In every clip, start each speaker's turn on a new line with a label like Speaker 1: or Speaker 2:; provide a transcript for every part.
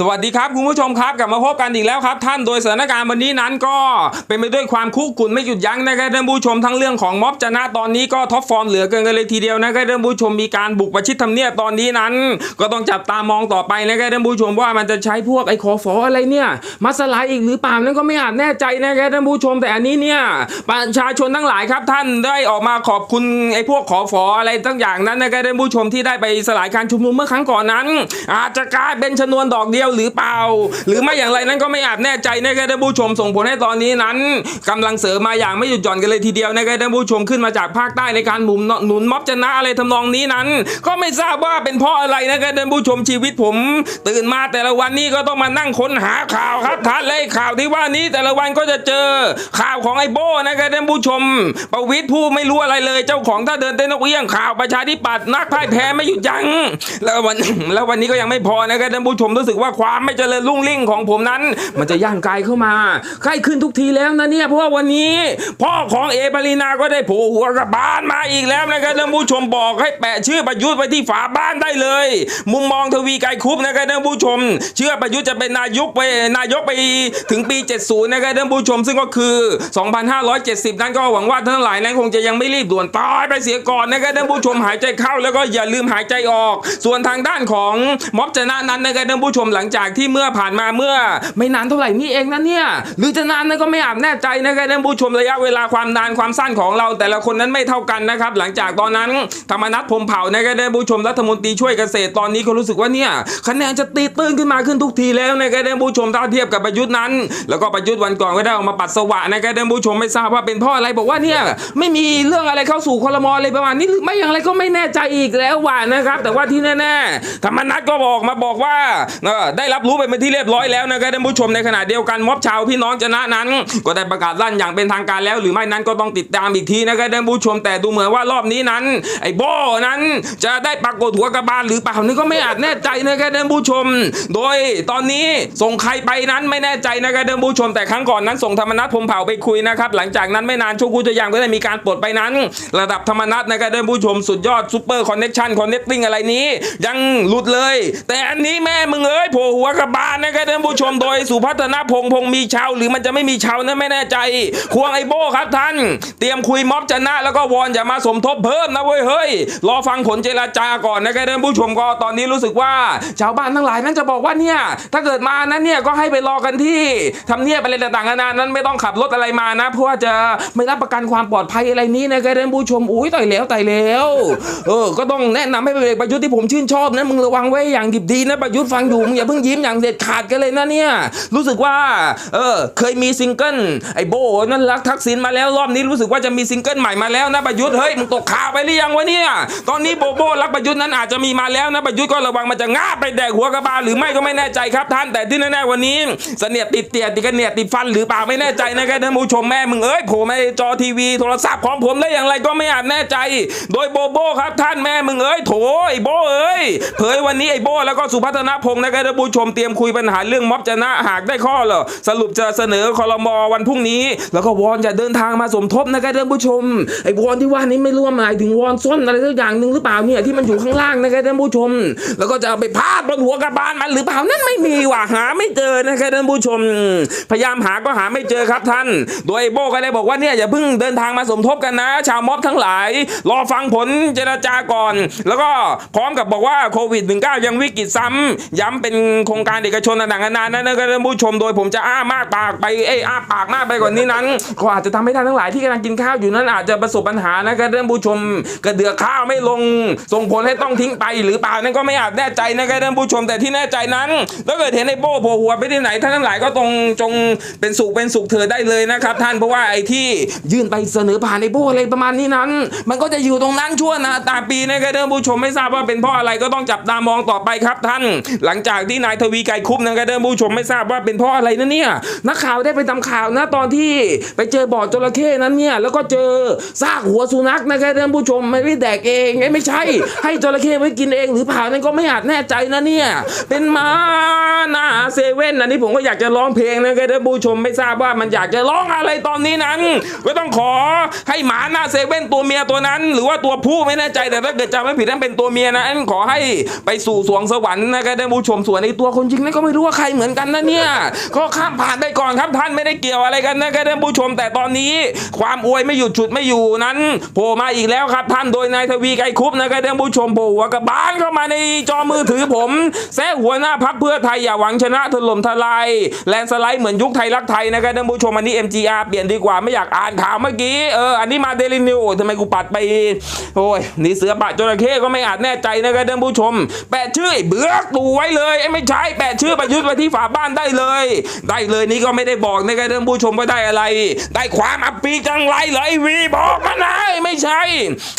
Speaker 1: สวัสดีครับคุณผู้ชมครับกลับมาพบกันอีกแล้วครับ ท่านโดยสถานการณ์วันนี้นั้นก็เป็นไปด้วยความคุกคุนไม่หยุดยั้งนะครับท่านผู้ชมทั้งเรื่องของม็อบจนะตอนนี้ก็ท็อปฟอร์มเหลือเกินกันเลยทีเดียวนะครับท่านผู้ชมมีการบุกประชิดทำเนียบตอนนี้นั้น ก็ต้องจับตามองต่อไปนะครับท่านผู้ชมว่ามันจะใช้พวกไอ้คอฟออะไรเนี่ยมาสลายอีกหรือเปล่านั้นก็ไม่อาจแน่ใจนะครับท่านผู้ชมแต่อันนี้เนี่ยประชาชนทั้งหลายครับท่านได้ออกมาขอบคุณไอ้พวกขอฟออะไรทั้งอย่างนั้นนะครับท่านผู้ชมที่ได้ไปสลายการชุมนุมเมื่อครั้งก่อนนั้น อาจจะกลายเป็นชนวนดอกเดียวหรือเปล่า หรือไม่อย่างไรนั้นก็ไม่อาจแน่ใจนะครับท่านผู้ชมส่งผลให้ตอนนี้นั้นกำลังเสริมมาอย่างไม่หยุดหย่อนกันเลยทีเดียวนะครับท่านผู้ชมขึ้นมาจากภาคใต้ในการหมุนหนุนม็อบชนะอะไรทำนองนี้นั้น ก็ไม่ทราบว่าเป็นเพราะอะไรนะครับท่านผู้ชมชีวิตผม ตื่นมาแต่ละวันนี้ก็ต้องมานั่งค้นหาข่าวครับท่านเลยข่าวที่ว่านี้แต่ละวันก็จะเจอข่าวของไอ้โบ้นะครับท่านผู้ชม ประวิตรผู้ไม่รู้อะไรเลย เจ้าของถ้าเดินเต้นนกเอี้ยงข่าวประชาธิปัตย์นักพ่ายแพ้ไม่หยุดยั้งแล้ววันแล้ววันนี้ก็ยังไม่พอนะครับท่านผู้ชมรู้สึกว่าความไม่เจริญรุ่งริ่งของผมนั้น มันจะย่างกายเข้ามาใกล้ขึ้นทุกทีแล้วนะเนี่ยเพราะว่าวันนี้ พ่อของเอปารีนาก็ได้โผล่หัวกับบานมาอีกแล้วนะครับท่านผู้ชมบอกให้แปะชื่อประยุทธ์ไว้ที่ฝาบ้านได้เลย มุมมองทวีไกรคุปนะครับท่านผู้ชม เชื่อประยุทธ์จะเป็นนายกไปนายกไปถึงปี 70 นะครับท่านผู้ชม ซึ่งก็คือ 2570 นั้นก็หวังว่าท่านทั้งหลายนั้นคงจะยังไม่รีบด่วนตายไปเสียก่อนนะครับท่านผู้ชมหายใจเข้าแล้วก็อย่าลืมหายใจออก ส่วนทางด้านของม็อบชนะนั้นนะครับท่านผู้ชมหลังจากที่เมื่อผ่านมาเมื่อ ไม่นานเท่าไหร่นี่เองนะเนี่ย หรือจะนานนั้นก็ไม่อาจแน่ใจนะครับท่านผู้ชมระยะเวลาความนานความสั้นของเรา แต่ละคนนั้นไม่เท่ากันนะครับ หลังจากตอนนั้นธรรมนัฐพมเผ่านะครับท่านผู้ชมรัฐมนตรีช่วยเกษตรตอนนี้ก็รู้สึกว่าเนี่ยคะแนนจะตีตื้นขึ้นมาขึ้นทุกทีแล้วนะครับท่านผู้ชมถ้าเทียบกับประยุทธ์นั้น แล้วก็ประยุทธ์วันก่อนก็ได้ออกมาปัสสวะนะครับท่านผู้ชมไม่ทราบว่าเป็นเพราะอะไรบอกว่าเนี่ยไม่มีเรื่องอะไรเข้าสู่คลมอะไรประมาณนี้หรือไม่อย่างไรก็ไม่แน่ใจอีกแล้วว่านะครับ แต่ว่าที่แน่ๆธรรมนัฐก็บอกมาบอกว่าเได้รับรู้ไปเป็นที่เรียบร้อยแล้วนะครับท่านผู้ชมในขณะเดียวกันม็อบชาวพี่น้องชนะนั้น ก็ได้ประกาศลั่นอย่างเป็นทางการแล้ว หรือไม่นั้นก็ต้องติดตามอีกทีนะครับท่านผู้ชมแต่ดูเหมือนว่ารอบนี้นั้น ไอ้โบนั้นจะได้ปรากฏหัวกระบาลหรือเปล่านี่ก็ไม่อาจแน่ใจนะครับท่านผู้ชม โดยตอนนี้ส่งใครไปนั้นไม่แน่ใจนะครับท่านผู้ชมแต่ครั้งก่อนนั้นส่งธรรมนัฐพมเผ่าไปคุยนะครับหลังจากนั้นไม่นานชูกูจะยังก็ได้มีการปลดไปนั้น ระดับธรรมนัฐนะครับท่านผู้ชมสุดยอดซูเปอร์คอนเน็ชันคอนเน็ตติ้งอะไรนี้ ยังหลุดเลย แต่อันนี้แม่มึงเอ้ยผล่หัวกระบาลนะครับท่านผู้ชมโดยสุพัฒนพงษ์พงมีชาวหรือมันจะไม่มีชาวนั้นไม่แน่ใจ ควงไอโบครับท่าน เตรียมคุยม็อบชนะ แล้วก็วอนอย่ามาสมทบเพิ่มนะเว้ยเฮ้ยรอฟังผลเจรจาก่อนนะครับท่านผู้ชมก็ตอนนี้รู้สึกว่า ชาวบ้านทั้งหลายนั้นจะบอกว่าเนี่ยถ้าเกิดมานั้นเนี่ยก็ให้ไปรอกันที่ทำเนียบอะไรต่างๆนานานั้นไม่ต้องขับรถอะไรมานะเพราะว่าจะไม่รับประกันความปลอดภัยอะไรนี้นะครับท่านผู้ชมอุ้ยต่อยแล้วต่อยแล้วเออก็ต้องแนะนำให้ไปเบรกประยุทธ์ที่ผมชื่นชอบนะมึงระวังไว้อย่างดิบดีนะประยุทธ์ฟังอยู่มึงอย่าเพิ่งยิ้มอย่างเด็ดขาดกันเลยนะเนี่ยรู้สึกว่าเออเคยมีซิงเกิลไอ้โบนั่นรักทักษิณมาแล้วรอบนี้รู้สึกว่าจะมีซิงเกิลใหม่มาแล้วนะประยุทธ์เฮ้ยมึงตกข่าวไปหรือยังวะเนี่ยตอนนี้โบโบรักประยุทธ์นั้นอาจจะมีมาแล้วนะประยุทธ์ก็ระวังมันจะง่าไปแดกหัวกระบาลหรือไม่ก็ไม่แน่ใจครับท่านแต่ที่แน่ๆวันนี้เสนียดติดเตียดติดกันเนียดติดฟันหรือเปล่าไม่แน่ใจนะครับท่านผู้ชมแม่มึงเอ้ยโผล่มาในจอทีวีโทรศัพท์ของผมได้อย่างไรก็ไม่อาจแน่ใจ โดยโบโบครับท่านแม่มึงเอ้ยโถไอ้โบเอ้ยเผยวันนี้ไอ้โบแล้วก็สุพัฒนพงศ์นะครับท่ผู้ชมเตรียมคุยปัญหาเรื่องม็อบชนะหากได้ข้อเหรอสรุปจะเสนอคอรมอวันพรุ่งนี้ แล้วก็วอนจะเดินทางมาสมทบนะครับท่านผู้ชมไอ้วอนที่ว่านี้ไม่รู้ว่าหมายถึงวอนส้นอะไรสักอย่างหนึ่งหรือเปล่าเนี่ยที่มันอยู่ข้างล่างนะครับท่านผู้ชม แล้วก็จะเอาไปพาดบนหัวกระบาลมันหรือเปล่านั่นไม่มีว่ะหาไม่เจอนะครับท่านผู้ชม พยายามหาก็หาไม่เจอครับท่าน โดยโบก็ได้บอกว่าเนี่ยอย่าเพิ่งเดินทางมาสมทบกันนะ ชาวม็อบทั้งหลาย รอฟังผลเจรจาก่อน แล้วก็พร้อมกับบอกว่าโควิด -19 ยังวิกฤตซ้ำย้ำเป็นโครงการเอกชนต่างๆนานานั้นนะครับท่านผู้ชมโดยผมจะอ้ามากปากไปเอ้ยอ้าปากมากไปกว่านี้นั้นก็อาจจะทำให้ท่านทั้งหลายที่กำลังกินข้าวอยู่นั้นอาจจะประสบปัญหานะครับท่านผู้ชมกระเดือกข้าวไม่ลงส่งผลให้ต้องทิ้งไปหรือเปล่านั่นก็ไม่อาจแน่ใจนะครับท่านผู้ชมแต่ที่แน่ใจนั้นถ้าเกิดเห็นไอ้โบ้โผล่หัวไปที่ไหนท่านทั้งหลายก็ตรงจงเป็นสุขเป็นสุขเถิดได้เลยนะครับ ท่านเพราะว่าไอ้ที่ยื่นไปเสนอผ่านไอ้โบ้อะไรประมาณนี้นั้น มันก็จะอยู่ตรงนั้นชั่วนะตาปีนะครับท่านผู้ชมไม่ทราบว่าเป็นเพราะอะไรก็ต้องจับตามองต่อไปครับท่าน หลังจากที่นายทวีไกรคุปนะครับท่านผู้ชมไม่ทราบว่าเป็นเพราะอะไรนะเนี่ยนักข่าวได้ไปทำข่าวนะตอนที่ไปเจอบ่อจระเข้นั้นเนี่ยแล้วก็เจอซากหัวสุนัขนะครับท่านผู้ชมไม่ได้แดกเองไงไม่ใช่ ให้จระเข้ไว้กินเอง หรือเปล่านั่นก็ไม่อาจแน่ใจนะเนี่ยเป็นมาหน้าเซเว่นอันนี้ผมก็อยากจะร้องเพลงนะครับท่านผู้ชมไม่ทราบว่ามันอยากจะร้องอะไรตอนนี้นั้นก็ต้องขอให้หมาหน้าเซเว่นตัวเมียตัวนั้น หรือว่าตัวผู้ไม่แน่ใจแต่ถ้าเกิดจำไม่ผิดนั่นเป็นตัวเมียนะอันขอให้ไปสู่สวงสวรรค์นะครับท่านผู้ชมส่วนในอตัวคนยิงนั่นก็ไม่รู้ว่าใครเหมือนกันนะเนี่ยก็ข้ามผ่านไปก่อนครับท่านไม่ได้เกี่ยวอะไรกันนะครับท่านผู้ชมแต่ตอนนี้ ความอวยไม่หยุดฉุดไม่อยู่นั้นโผล่มาอีกแล้วครับ ท่านโดยนายทวีไกรคุปนะครับท่านผู้ชมโผล่หัวกระบาลเข้ามาในจอมือถือผมแซะหัวหน้าพักเพื่อไทยอย่าหวังชนะถล่มทลายแลนสไลด์เหมือนยุคไทยรักไทยนะครับท่านผู้ชมอันนี้ MGR เปลี่ยนดีกว่าไม่อยากอ่านข่าวเมื่อกี้เอออันนี้มาเดลินิวทำไมกูปัดไปโอ้ยนี่เสือปะจระเข้ก็ไม่อาจแน่ใจนะครับท่านผู้ชม แปะชื่อเบือกตูไว้เลยไม่ใช่แปะชื่อประยุทธ์ไว้ที่ฝาบ้านได้เลย ได้เลยนี่ก็ไม่ได้บอกในะครับท่านผู้ชมว่าได้อะไร ได้ความอับปีจังไรเหรอไอ้วีบอกมานะไม่ใช่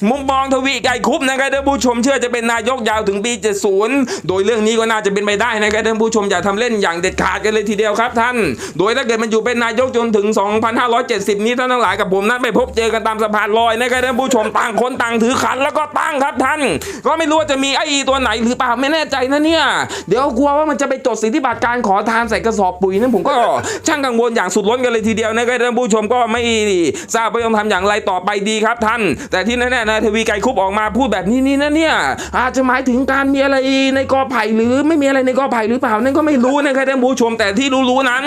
Speaker 1: มุมมองทวีไก่คุบนะครับท่านผู้ชมเชื่อจะเป็นนายกยาวถึงปี 70 โดยเรื่องนี้ก็น่าจะเป็นไปได้นะครับท่านผู้ชมอย่าทำเล่นอย่างเด็ดขาดกันเลยทีเดียวครับท่าน โดยถ้าเกิดมันอยู่เป็นนายกจนถึง 2570 นี้ท่านทั้งหลายกับผมนั้นไปพบเจอกันตามสะพานลอยนะครับท่านผู้ชมต่างคนต่างถือขันแล้วก็ตั้งครับท่าน ก็ไม่รู้ว่าจะมีไอ้ตัวไหนหรือเปล่าไม่แน่ใจนะเนี่ย เดี๋ยวกลัวว่ามันจะไปจดสิทธิบัตรการขอทานใส่กระสอบปุ๋ยนั้นผมก็ช่างกังวลอย่างสุดล้นกันเลยทีเดียวนะครับท่านผู้ชมก็ไม่ทราบว่าต้องทำอย่างไรต่อไปดีครับท่าน แต่ที่แน่ๆนายทวีไกรคุปออกมาพูดแบบนี้นี่นะเนี่ยอาจจะหมายถึงการมีอะไรในกอไผ่หรือไม่มีอะไรในกอไผ่หรือเปล่านั่นก็ไม่รู้นะครับท่านผู้ชมแต่ที่รู้ๆนั้น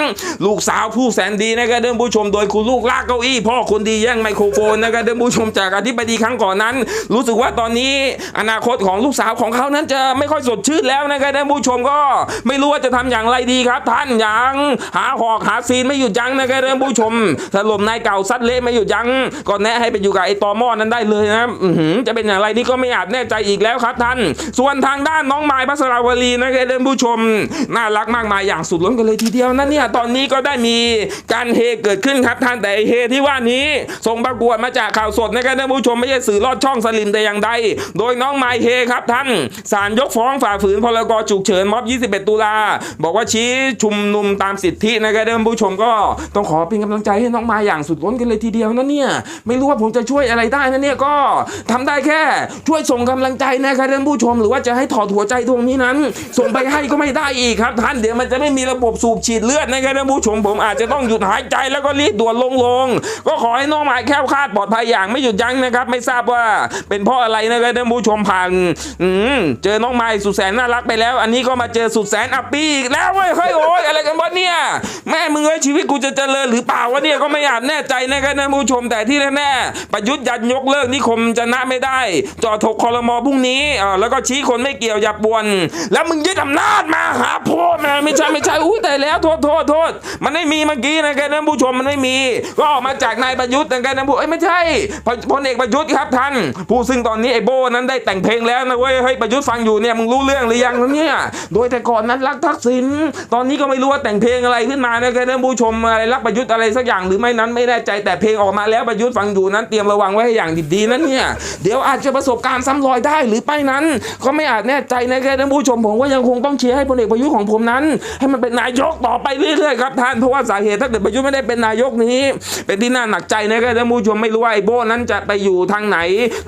Speaker 1: ลูกสาวผู้แสนดีนะครับท่านผู้ชมโดยคุณลูกลากเก้าอี้พ่อคนดีแย่งไมโครโฟนนะครับท่านผู้ชมจากอธิบดีครั้งก่อนนั้น รู้สึกว่าตอนนี้อนาคตของลูกสาวของเขานั้นจะไม่ค่อยสดชื่นแล้วนะครับท่านผู้ชมก็ไม่รู้ว่าจะทำอย่างไรดีครับ ท่านยังหาหอกหาซีนไม่หยุดยั้งนะครับท่านผู้ชมถล่มนายเก่าซัดเละไม่หยุดยั้งก็แนะให้ไปอยู่กับไอ้ตอมอนั้นได้เลยนะจะเป็นอย่างไรนี่ก็ไม่อาจแน่ใจอีกแล้วครับท่าน ส่วนทางด้านน้องไม้พัสราวลีนะครับท่านผู้ชม น่ารักมากมายอย่างสุดล้นกันเลยทีเดียวนะเนี่ยตอนนี้ก็ได้มีการเฮเกิดขึ้นครับท่านแต่ไอเฮที่ว่านี้ส่งประกวดมาจากข่าวสดนะครับท่านผู้ชมไม่ใช่สื่อลอดช่องสลิมแต่อย่างใด โดยน้องไม้เฮครับท่านศาลยกฟ้องฝ่าฝืนพรกฉุกเฉินม็อบ21 ตุลา บอกว่าชี้ชุมนุมตามสิทธินะครับท่านผู้ชมก็ต้องขอเป็นกำลังใจให้น้องม้อย่างสุดล้นกันเลยทีเดียวนะเนี่ย ไม่รู้ว่าผมจะช่วยอะไรได้นะเนี่ยก็ทำได้แค่ช่วยส่งกำลังใจนะครับท่านผู้ชม หรือว่าจะให้ถอดหัวใจดวงนี้นั้น ส่งไปให้ก็ไม่ได้อีกครับท่านเดี๋ยวมันจะไม่มีระบบสูบฉีดเลือดนะครับท่านผู้ชมผมอาจจะต้องหยุดหายใจแล้วก็รีบด่วนลงลง ก็ขอให้น้องหมายแคล้วคาดปลอดภัยอย่างไม่หยุดยั้งนะครับ ไม่ทราบว่าเป็นเพราะอะไรนะครับท่านผู้ชมผ่านเจอน้องไม้สุดแสนน่ารักไปแล้ว อันนี้ก็มาเจอสุดแสนอัปปี้อีกแล้วเว้ยเฮ้ยโอ้ยอะไรกันวะเนี่ยแม่มึงเอ้ยชีวิตกูจะเจริญหรือเปล่าวะเนี่ยก็ไม่อาจแน่ใจนะครับท่านผู้ชมแต่ที่แน่ๆประยุทธ์ยันยกเลิกนิคมจะนะไม่ได้ จอถกคอรมอพรุ่งนี้อ่าแล้วก็ชี้คนไม่เกี่ยวอย่าบวน แล้วมึงยึดอำนาจมาหาพ่อแม่ไม่ใช่ไม่ใช่อุ้ยแต่แล้วโทษโทษโทษมันไม่มีเมื่อกี้นะครับท่านผู้ชมมันไม่มี ก็ออกมาจากนายประยุทธ์นะครับท่านผู้เอ้ยไม่ใช่พลเอกประยุทธ์ครับท่านผู้ซึ่งตอนนี้ไอ้โบนั้นได้แต่งเพลงแล้วนะเว้ยเฮ้ยประยุทธ์ฟังอยู่เนี่ยมึงรู้เรื่องหรือยังเนี่ยโดยแต่ก่อนนั้นรักทักษิณตอนนี้ก็ไม่รู้ว่าแต่งเพลงอะไรขึ้นมานะครับท่านผู้ชมอะไรรักประยุทธ์อะไรสักอย่างหรือไม่นั้นไม่แน่ใจแต่เพลงออกมาแล้วประยุทธ์ฟังอยู่นั้นเตรียมระวังไว้ให้อย่างดีๆนะเนี่ยเดี๋ยวอาจจะประสบการณ์ซ้ำรอยได้หรือไม่นั้น ก็ไม่อาจแน่ใจนะครับท่านผู้ชมผมว่ายังคงต้องเชียร์ให้พลเอกประยุทธ์ของผมนั้น ให้มันเป็นนายกต่อไปเรื่อยๆครับท่านเพราะว่าสาเหตุถ้าเกิดประยุทธ์ไม่ได้เป็นนายกนี้ เป็นที่น่าหนักใจนะครับท่านผู้ชมไม่รู้ว่าไอ้โบนั้นจะไปอยู่ทางไหน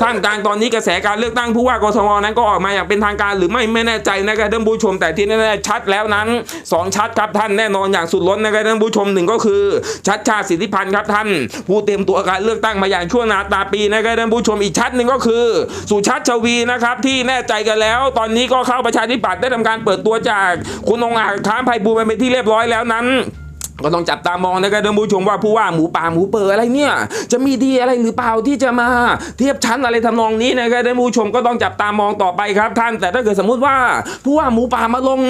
Speaker 1: ท่ามกลางตอนนี้กระแสการเลือกตั้งผู้ว่ากทมนั้นก็ออกมาอย่างเป็นทางการหรือไม่ไม่แน่ใจนะครับท่านผู้ชมแต่ที่แน่ๆชัดแล้วนั้นสองชัดครับท่านแน่นอนอย่างสุดล้นนะครับท่านผู้ชมหนึ่งก็คือ ชัดชาติสิทธิพันธ์ครับท่าน ผู้เตรียมตัวการเลือกตั้งมาอย่างชั่วนาตาปีนะครับท่านผู้ชมอีกชัดหนึ่งก็คือ สุชาติชวีนะครับที่แน่ใจกันแล้ว ตอนนี้ก็เข้าประชาธิปัตย์ได้ทำการเปิดตัวจากคุณองอาจค้ามไพบูลย์ไปเป็นที่เรียบร้อยแล้วนั้น ก็ต้องจับตามองนะครับท่านผู้ชมว่าผู้ว่าหมูป่าหมูเปิดอะไรเนี่ย จะมีดีอะไรหรือเปล่าที่จะมาเทียบชั้นอะไรทำนองนี้นะครับท่านผู้ชมก็ต้องจับตามองต่อไปครับท่าน แต่ถ้าเกิดสมมุติว่าผู้ว่าหมูป่ามาลง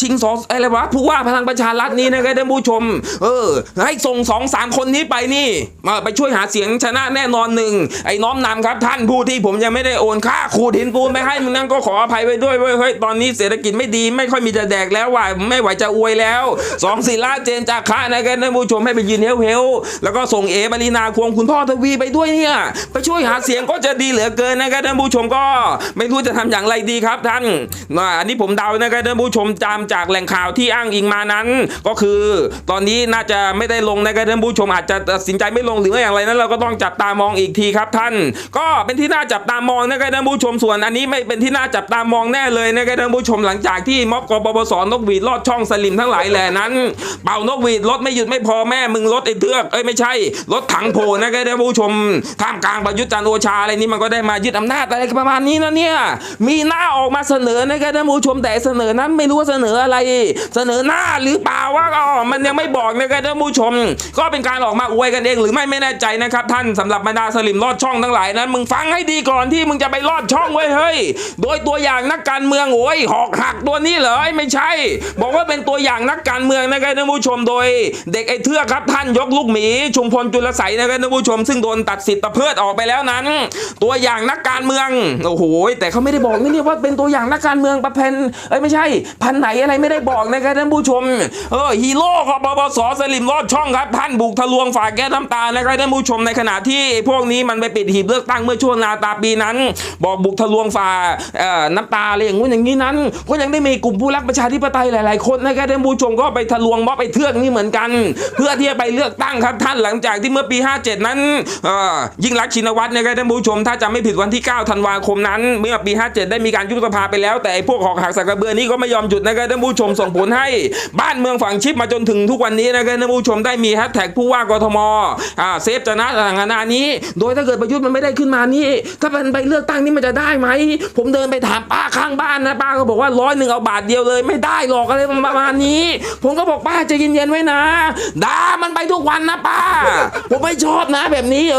Speaker 1: ชิงสองอะไรวะผู้ว่าพลังประชารัฐนี้นะครับท่านผู้ชม เออ ให้ส่งสองสามคนนี้ไปนี่มาไปช่วยหาเสียงชนะแน่นอนหนึ่งไอ้น้อมนำครับท่านผู้ที่ผมยังไม่ได้โอนค่าขูดหินปูนไปให้มึงนั่นก็ขออภัยไว้ด้วยเว้ยเฮ้ยตอนนี้เศรษฐกิจไม่ดีไม่ค่อยมีจะแดกแล้วว่ะไม่ไหวจะอวยแล้วสองศิลาเจนจากค่านะครับท่านผู้ชมให้ไปยืนเฮลเฮลแล้วก็ส่งเอมารีนาควงคุณพ่อทวีไปด้วยเนี่ยไปช่วยหาเสียงก็จะดีเหลือเกินนะครับท่านผู้ชมก็ไม่รู้จะทำอย่างไรดีครับท่านอันนี้ผมเดานะครับท่านผู้ชมจำจากแหล่งข่าวที่อ้างอิงมานั้น ก็คือตอนนี้น่าจะไม่ได้ลงนะครับท่านผู้ชมอาจจะตัดสินใจไม่ลงหรืออย่างไรนั้นเราก็ต้องจับตามองอีกทีครับท่าน ก็เป็นที่น่าจับตามองนะครับท่านผู้ชมส่วนอันนี้ไม่เป็นที่น่าจับตามองแน่เลยนะครับท่านผู้ชมหลังจากที่ม็อบกบปสนกหวีดลอดช่องสลิมทั้งหลายแหล่นั้น เป่านกหวีดรถไม่หยุดไม่พอแม่มึงรถไอ้เทือกเอ้ยไม่ใช่รถถังโผล่นะครับท่านผู้ชมท่ามกลางประยุทธ์จันโอชาอะไรนี่มันก็ได้มายึดอำนาจอะไรประมาณนี้นะเนี่ยมีหน้าออกมาเสนอนะครับท่านผู้ชมแต่เสนอนั้นไม่รู้ว่าเสนออะไร เสนอหน้าหรือเปล่าว่าอ๋อมันยังไม่บอกนะครับท่านผู้ชม ก็เป็นการออกมาอวยกันเองหรือไม่ไม่แน่ใจนะครับท่านสำหรับบรรดาสลิมลอดช่องทั้งหลายนั้นมึงฟังให้ดีก่อนที่มึงจะไปลอดช่องไว้ยเฮ้ยโดยตัวอย่างนักการเมืองโอ้ยหอกหักตัวนี้เหรอไอ้ไม่ใช่ บอกว่าเป็นตัวอย่างนักการเมืองนะครับท่านผู้ชมโดยเด็กไอ้เทือกครับท่านยกลูกหมีชุมพลจุลใสนะครับท่านผู้ชม ซึ่งโดนตัดสิทธิ์ตะเพิดออกไปแล้วนั้น ตัวอย่างนักการเมืองโอ้โหแต่เขาไม่ได้บอกนี่เนี่ยว่าเป็นตัวอย่างนักการเมืองประเพณเอ้ยไม่ใช่ พันไหนอะไรไม่ได้บอกนะครับท่านผู้ชมเออฮีโร่ของปปสสลิมรอดช่องครับท่านบุกทะลวงฝากแก้น้ำตานะครับท่านผู้ชมในขณะที่พวกนี้มันไปปิดหีบเลือกตั้งเมื่อช่วงนาตาปีนั้น บอกบุกทะลวงฝ่าเอ่อน้ำตาอะไรอย่างงู้นอย่างนี้นั้น ก็ยังได้มีกลุ่มผู้รักประชาธิปไตยหลาย ๆ คนนะครับท่านผู้ชมก็ไปทะลวงม็อบไปเทือกนี้เหมือนกัน เพื่อที่จะไปเลือกตั้งครับท่านหลังจากที่เมื่อปี 57 นั้นยิ่งรักชินวัตรนะครับท่านผู้ชม ถ้าจำไม่ผิดวันที่ 9 ธันวาคมนั้น เมื่อปี 57 ได้มีการยุบสภาไปแล้ว แต่พวกหอกหักสักกระเบือนี้ก็ไม่ยอมหยุดนะครับท่านผู้ชมส่งผลให้บ้านเมืองฝั่งชิปมาจนถึงทุกวันนี้นะครับท่านผู้ชมได้มีแฮชแท็กผู้ว่ากทมอ่าเซฟจนะต่างนานานี้ โดยถ้าเกิดประยุทธ์มันไม่ได้ขึ้นมานี่ ถ้ามันไปเลือกตั้งนี่มันจะได้ไหม ผมเดินไปถามป้าข้างบ้านนะป้าก็บอกว่าร้อยหนึ่งเอาบาทเดียวเลย ไม่ได้หรอกอะไรประมาณนี้ ผมก็บอกป้าจะเย็นๆไว้นะด่ามันไปทุกวันนะป้า ผมไม่ชอบนะแบบนี้เอ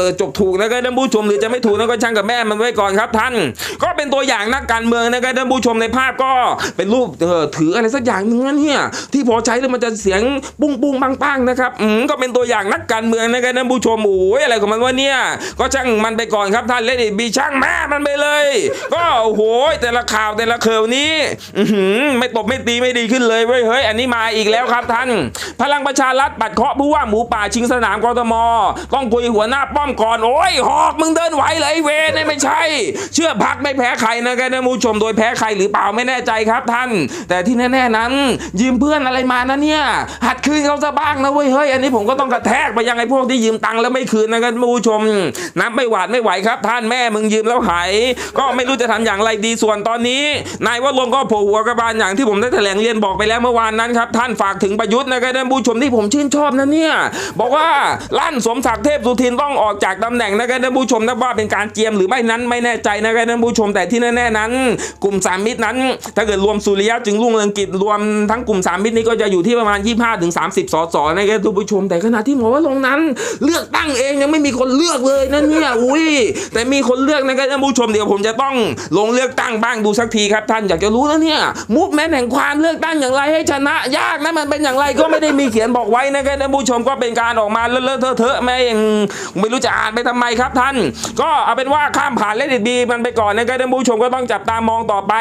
Speaker 1: อจบถูกนะครับท่านผู้ชมหรือจะไม่ถูกนั่นก็ช่างกับแม่มันไว้ก่อนครับท่าน ก็เป็นตัวอย่างนักการเมืองนะครับท่านผู้ชมในภาพก็เป็นรูปเออถืออะไรสักอย่างหนึงนั่นเนี่ยที่พอใช้แล้วมันจะเสียงปุ้งปุ้งปังปังนะครับอืมก็เป็นตัวอย่างนักการเมืองนะครับท่านผู้ชมโอ้ยอะไรของมันวะเนี่ย ก็ช่างมันไปก่อนครับท่านเลดี้บีช่างแม่มันไปเลย ก็โอ้โหแต่ละข่าวแต่ละเคิร์นี้อืไม่ตบไม่ตีไม่ดีขึ้นเลยเว้ยเฮ้ยอันนี้มาอีกแล้วครับท่านพลังประชารัฐปัดเคราะห์ผู้ว่าหมูป่าชิงสนามกรทม ต้องคุยหัวหน้าป้อมก่อน โอ้ยหอกมึงเดินไหวเลยเวนี่ไม่ใช่ เชื่อพักไม่แพ้ใครนะครับท่านผู้ชมโดยแพ้ใครหรือเปล่าไม่แน่ใจครับท่าน แต่ที่แน่ๆนั้น ยืมเพื่อนอะไรมานะเนี่ย หัดคืนเขาซะบ้างนะเว้ยเฮ้ยอันนี้ผมก็ต้องกระแทกไปยังไอ้พวกที่ยืมตังค์แล้วไม่คืนนะครับท่านผู้ชมนับไม่หวาดไม่ไหวครับท่านแม่มึงยืมแล้วหายก็ไม่รู้จะทำอย่างไรดีส่วนตอนนี้นายวรงก็โผล่หัวกระบาลอย่างที่ผมได้แถลงเรียนบอกไปแล้วเมื่อวานนั้นครับท่านฝากถึงประยุทธ์นะครับท่านผู้ชมที่ผมชื่นชอบนะเนี่ยบอกว่าลั่นสมศักดิ์เทพสุทินต้องออกจากตำแหน่งนะครับท่านผู้ชมนะว่าเป็นการเจียมหรือไม่นั้นไม่แน่ใจนะครับท่านผู้ชมแต่ที่แน่ๆนั้น กลุ่มสามมิตรนั้น ถ้าเกิดรวมสุริยะจึงรุ่งเรืองกิจรวมทั้งกลุ่มสามมิตรนี้ก็จะอยู่ที่ประมาณ 25ถึง30สสนะครับท่านผู้ชม แต่ขณะที่หมอว่าลงนั้น เลือกตั้งเองยังไม่มีคนเลือกเลยนะเนี่ยอุ้ยแต่มีคนเลือกนะครับท่านผู้ชมเดี๋ยวผมจะต้องลงเลือกตั้งบ้างดูสักทีครับท่านอยากจะรู้แล้วเนี่ยมุกแมนแห่งความเลือกตั้งอย่างไรให้ชนะ ยากนะมันเป็นอย่างไรก็ไม่ไม่ได้มีเขียนบอกไว้นะครับท่านผู้ชมก็เป็นการออกมาเลอะเทอะๆแม่ยังไม่รู้จะอ่านไปทำไมครับท่าน ก็เอาเป็นว่าข้ามผ่านเลดิบีมันไปก่อนนะครับท่านผู้ชมก็ต้องจับตามองต่อไป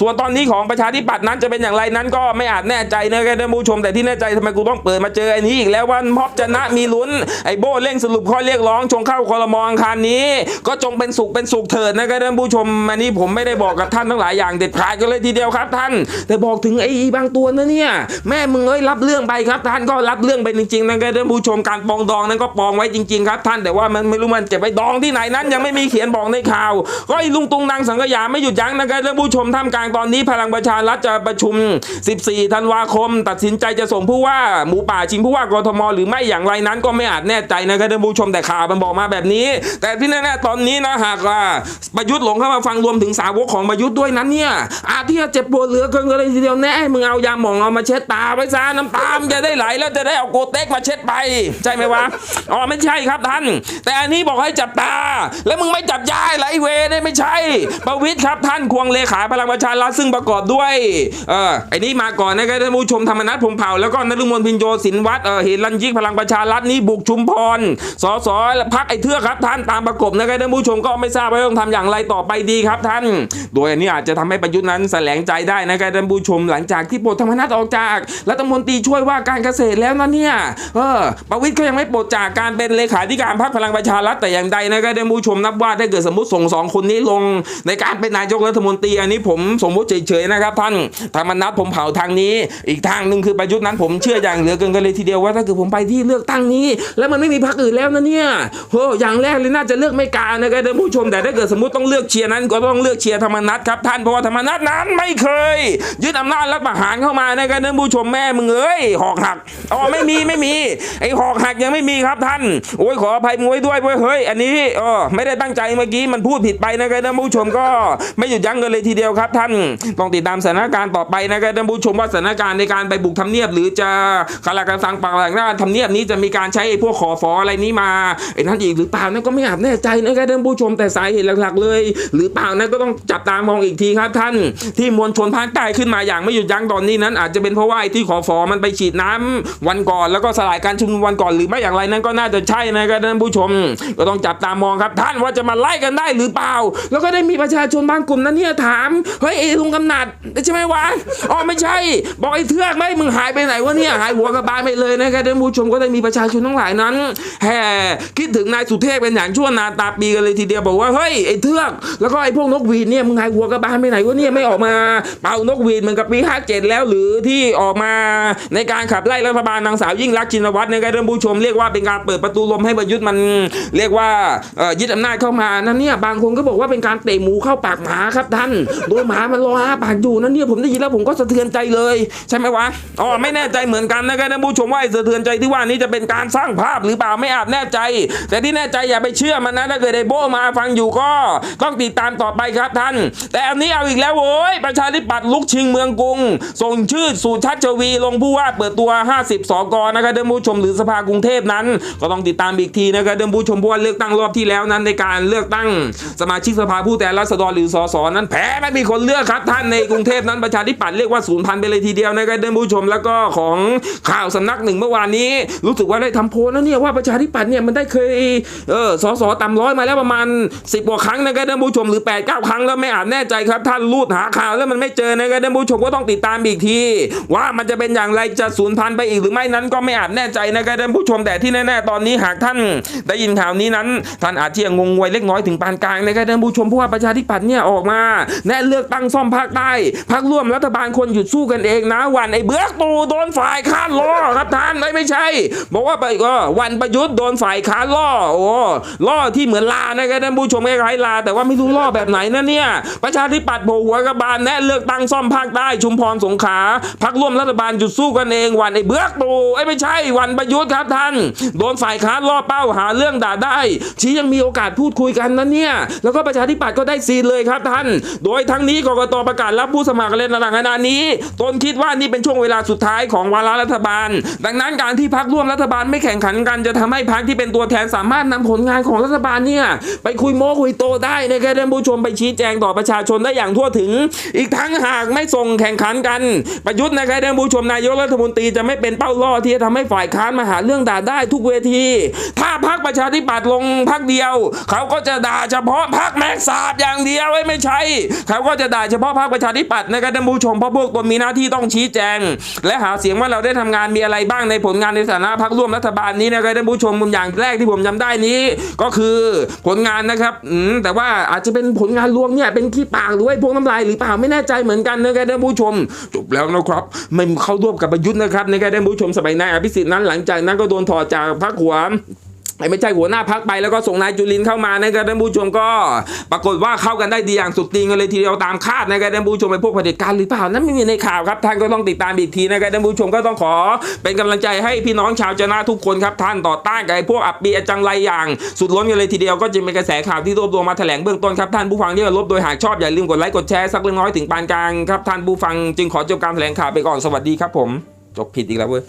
Speaker 1: ส่วนตอนนี้ของประชาธิปัตย์นั้นจะเป็นอย่างไรนั้นก็ไม่อาจแน่ใจนะครับท่านผู้ชม แต่ที่แน่ใจทำไมกูต้องเปิดมาเจอไอ้นี้อีกแล้วว่าม็อบชนะมีลุ้นไอ้โบ้เร่งสรุปข้อเรียกร้องชงเข้าคอรมองคารนี้ ก็จงเป็นสุขเป็นสุขเถิดนะครับท่านผู้ชมอันนี้ผมไม่ได้บอกกับท่านทั้งหลายอย่างเด็ดขาดกันเลยทีเดียวครับท่าน แต่บอกถึงไอ้บางตัวนะเนี่ยแม่มึงเอ้ยรับเรื่องไปครับ ท่านก็รับเรื่องไปจริงๆนะครับท่านผู้ชมการปองดองนั้นก็ปองไว้จริงๆครับท่านแต่ว่ามันไม่รู้มันจะไปดองที่ไหนนั้น ยังไม่มีเขียนบอกในข่าวก็ไอ้ลุงตุงนางสังกยาไม่หยุดยั้งนะครับท่านผู้ชมท่ามกลางตอนนี้พลังประชารัฐจะประชุม 14 ธันวาคม ตัดสินใจจะส่งผู้ว่าหมูป่าชิงผู้ว่ากทมหรือไม่อย่างไรนั้นก็ไม่อาจแน่ใจนะครับท่านผู้ชมแต่ข่าวมันบอกมาแบบนี้ แต่ที่แน่ๆตอนนี้นะหากว่าประยุทธ์หลงเข้ามาฟังรวมถึงสาวกของประยุทธ์ด้วยนั้นเนี่ยอาจที่จะเจ็บปวดเหลือเกินเลยทีเดียวแน่มึงเอายาหมองเอามาเช็ดตาไว้ซะน้ำตาจะได้ไหลแล้วจะได้เอาโกเต็กมาเช็ดไป ใช่ไหมวะอ๋อไม่ใช่ครับท่าน แต่อันนี้บอกให้จับตา แล้วมึงไม่จับยายไหลเวได้ไม่ใช่ ประวิทย์ครับท่านควงเลขาพลังประชารัฐซึ่งประกอบด้วยเออไอ้นี่มาก่อนนะครับท่านผู้ชมธรรมนัฐพรหมเผ่าแล้วก็นฤมลพินโยสินวัตรเออเห็นรันยิกพลังประชารัฐนี่บุกชุมพรสสพักไอ้เทือกครับท่านตามประกบนะครับท่านผู้ชมก็ไม่ทราบว่าต้องทำอย่างไรต่อไปดีครับท่าน โดยอันนี้อาจจะทำให้ประยุทธ์นั้นแสลงใจได้นะครับท่านผู้ชมหลังจากที่ปลดธรรมนัฐออกจากรัฐมนตรีช่วยว่าาการเกษตรแล้วนะเนี่ยเออประวิทย์ก็ยังไม่ปลดจากการเป็นเลขาธิการพรรคพลังประชารัฐแต่อย่างใดนะครับท่านผู้ชมนับว่าถ้าเกิดสมมติส่งสองคนนี้ลงในการเป็นนายกรัฐมนตรี อันนี้ผมสมมติเฉยๆนะครับท่านธรรมนัฐผมเผาทางนี้ อีกทางหนึ่งคือประยุทธ์นั้นผมเชื่ออย่างเหลือเกินกันเลยทีเดียวว่าถ้าเกิดผมไปที่เลือกตั้งนี้ แล้วมันไม่มีพรรคอื่นแล้วนะเนี่ยโหอย่างแรกเลยน่าจะเลือกไม่กานะครับท่านผู้ชมแต่ถ้าเกิดสมมติต้องเลือกเชียร์นั้นก็ต้องเลือกเชียร์ธรรมนัฐครับท่านเพราะว่าธรรมนัฐนั้นไม่เคย ยึดอำนาจรัฐประหารเข้ามานะครับท่านผู้ชมแม่มึงเอ้ยหอกหัก อ๋อไม่มีไม่มี ไอหอกหักยังไม่มีครับท่าน โอ้ยขออภัยมวยด้วยเว้ยเฮ้ยอันนี้เออไม่ได้ตั้งใจเมื่อกี้มันพูดผิดไปนะครับท่านผู้ชมก็ไม่หยุดยั้งกันเลยทีเดียวครับท่านต้องติดตามสถานการณ์ต่อไปนะครับท่านผู้ชมว่าสถานการณ์ในการไปบุกทำเนียบ หรือจะคาราการสังปักหลังหน้าทำเนียบนี้จะมีการใช้ไอ้พวกขอฟออะไรนี้มาไอ้นั่นอีกหรือเปล่านั่นก็ไม่อาจแน่ใจนะครับท่านผู้ชมแต่สาเหตุหลักๆ เลย หรือเปล่านั่นก็ต้องจับตามองอีกทีครับท่าน ที่มวลชนภาคใต้ขึ้นมาอย่างไม่หยุดยั้งตอนนี้นั้น อาจจะเป็นเพราะว่าไอ้ที่ขอฟอมันไปฉีดน้ำวันก่อนแล้วก็สลายการชุมนุมวันก่อนหรือไม่อย่างไรนั้นก็น่าจะใช่นะครับท่านผู้ชม ก็ต้องจับตามองครับ ท่านว่าจะมาไล่กันได้หรือเปล่า แล้วก็ได้มีประชาชนบางกลุ่มนั้นเนี่ยถามเฮ้ยไอ้ลุงกำนัดใช่ไหมวะอ๋อไม่ใช่ บอกไอ้เทือกไม่มึงหายไปไหนวะเนี่ยหายหัวกระบาลไปเลยนะครับท่านผู้ชมก็ได้มีประชาชนทั้งหลายนั้นแห่คิดถึงนายสุเทพเป็นอย่างชั่วนาตาปีกันเลยทีเดียวบอกว่าเฮ้ยไอ้เทือกแล้วก็ไอ้พวกนกหวีดเนี่ยมึงหายหัวกระบาลไปไหนวะเนี่ยไม่ออกมาเป่านกหวีดเหมือนกับปี57แล้ว หรือที่ออกมาในการขับไล่รัฐบาลนางสาวยิ่งรักชินวัตรนะครับท่านผู้ชมเรียกว่าเป็นการเปิดประตูลมให้ประยุทธ์มันเรียกว่ายึดอำนาจเข้ามานั่นเนี่ยบางคนก็บอกว่าเป็นการเตะหมูเข้าปากหมาครับท่านโดยหมามันรออาปากอยู่นั่นเนี่ยผมได้ยินแล้วผมก็สะเทือนใจเลย ใช่ไหมวะอ๋อไม่แน่ใจเหมือนกันนะครับท่านผู้ชมว่าไอ้สะเทือนใจที่ว่านี้จะเป็นการสร้างภาพหรือเปล่าไม่อาจแน่ใจ แต่ที่แน่ใจอย่าไปเชื่อมันนะถ้าเกิดไอ้โบมาฟังอยู่ก็ต้องติดตามต่อไปครับท่าน แต่อันนี้เอาอีกแล้วโว้ยประชาธิปัตย์ลุกชิงเมืองกรุง ส่งชื่อสู่ชัดชวีลงผู้ว่าเปิดตัว 50สกนะครับท่านผู้ชมหรือสภากรุงเทพนั้น ก็ต้องติดตามอีกทีนะครับท่านผู้ชมเพราะว่าเลือกตั้งรอบที่แล้วนั้นในการเลือกตั้งสมาชิกสภาผู้แทนราษฎรหรือสสนั้นแพ้ไม่มีคนเลือกครับท่านในกรุงเทพนั้นประชาธิปัตย์เรียกว่าศูนย์พันไปเลยทีเดียวนะครับท่านผู้ชมแล้วก็ของข่าวสำนักหนึ่งเมื่อวานนี้ รู้สึกว่าได้ทำโพลแล้วเนี่ยว่าประชาธิปัตย์เนี่ยมันได้เคยเออสสต่ำร้อยมาแล้วประมาณ 10กว่าครั้งนะครับท่านผู้ชมหรือ8 9ครั้งแล้วไม่อาจแน่ใจครับท่านรูดหาข่าวแล้วมันไม่เจอนะครับท่านผู้ชมก็ต้องติดตามอีกที ว่ามันจะเป็นอย่างไรจะสูญพันไปอีกหรือไม่นั้นก็ไม่อาจแน่ใจนะครับท่านผู้ชมแต่ที่แน่ๆตอนนี้หากท่านได้ยินข่าวนี้นั้น ท่านอาจจะงงงงวยเล็กน้อยถึงปานกลางนะครับท่านผู้ชมเพราะว่าประชาธิปัตย์เนี่ยออกมา แน่เลือกตั้งซ่อมภาคใต้พักร่วมรัฐบาลคนหยุดสู้กันเองนะวันไอ้เบือกตูโดนฝ่ายค้านล้อครับท่านไม่ไม่ใช่ บอกว่าไปก็วันประยุทธ์โดนฝ่ายค้านล่อโอ้ล่อที่เหมือนลานะครับท่านผู้ชมคล้ายๆลา แต่ว่าไม่รู้ล่อแบบไหนนะเนี่ยประชาธิปัตย์โผล่หัวกระบาลแน่เลือกตั้งซ่อมภาคใต้ชุมพรสงขลาพักร่วมรัฐบาลหยุดสู้กันเองวันไอ้เบือกตูไอ้ยไม่ใช่วันประยุทธ์ครับท่าน โดนฝ่ายค้านล่อเป้าหาเรื่องด่าได้ ชี้ยังมีโอกาสพูดคุยกันนะเนี่ย แล้วก็ประชาธิปัตย์ก็ได้ซีนเลยครับท่าน โดยทั้งนี้กกตประกาศรับผู้สมัครเล่นระดับขณะนี้ ตนคิดว่านี่เป็นช่วงเวลาสุดท้ายของวาระรัฐบาล ดังนั้นการที่พักร่วมรัฐบาลไม่แข่งขันกัน จะทำให้พักที่เป็นตัวแทนสามารถนำผลงานของรัฐบาลเนี่ยไปคุยโม้คุยโตได้นะครับท่านผู้ชมไปชี้แจงต่อประชาชนได้อย่างทั่วถึง อีกทั้งหากไม่ส่งแข่งขันกัน ประยุทธ์นะครับท่านผู้ชมนายกรัฐมนตรีจะไม่เป็นเป้าล่อที่จะทำให้ฝ่ายค้านมาหาเรื่องด่าได้ทุกเวที ถ้าพักประชาธิปัตย์ลงพักเดียว เขาก็จะด่าเฉพาะพักแม็กซาดอย่างเดียวไว้ไม่ใช่ เขาก็จะด่าเฉพาะพักประชาธิปัตย์นะครับท่านผู้ชมเพราะพวกตนมีหน้าที่ต้องชี้แจง และหาเสียงว่าเราได้ทำงานมีอะไรบ้างในผลงานในฐานะพักร่วมรัฐบาลนี้นะครับท่านผู้ชมอย่างแรกที่ผมจำได้นี้ ก็คือผลงานนะครับอืมแต่ว่าอาจจะเป็นผลงานรวมเนี่ยเป็นขี้ปากหรือว่าพวกน้ำลายหรือเปล่าไม่แน่ใจเหมือนกันนะครับท่านผู้ชมจบแล้วนะครับไม่เข้าร่วมกับประยุทธ์นะครับนะครับท่านผู้ชมสมัยนายอภิสิทธิ์นั้นหลังจากนั้นก็โดนถอดจากพรรคหัวไม่ใช่หัวหน้าพักไปแล้วก็ส่งนายจุลินเข้ามานะครับท่านผู้ชมก็ ปรากฏว่าเข้ากันได้ดีอย่างสุดตีนกันเลยทีเดียวตามคาดนะครับท่านผู้ชมเป็นพวกเผด็จการหรือเปล่านั้นไม่มีในข่าวครับท่านก็ต้องติดตามอีกทีนะครับท่านผู้ชมก็ต้องขอ เป็นกำลังใจให้พี่น้องชาวจนะทุกคนครับท่านต่อต้านกับไอ้พวกอับปีอจังไรอย่าง สุดล้นกันเลยทีเดียวก็จึงเป็นกระแสข่าวที่รวบรวมมาแถลงเบื้องต้นครับท่านผู้ฟังที่เคารพโดยหากชอบอย่าลืมกดไลค์กดแชร์สักเล็กน้อยถึงปานกลางครับท่านผู้ฟังจึงขอจบการแถลงข่าวไปก่อนสวัสดีครับผม จบผิดอีกแล้วเว้ย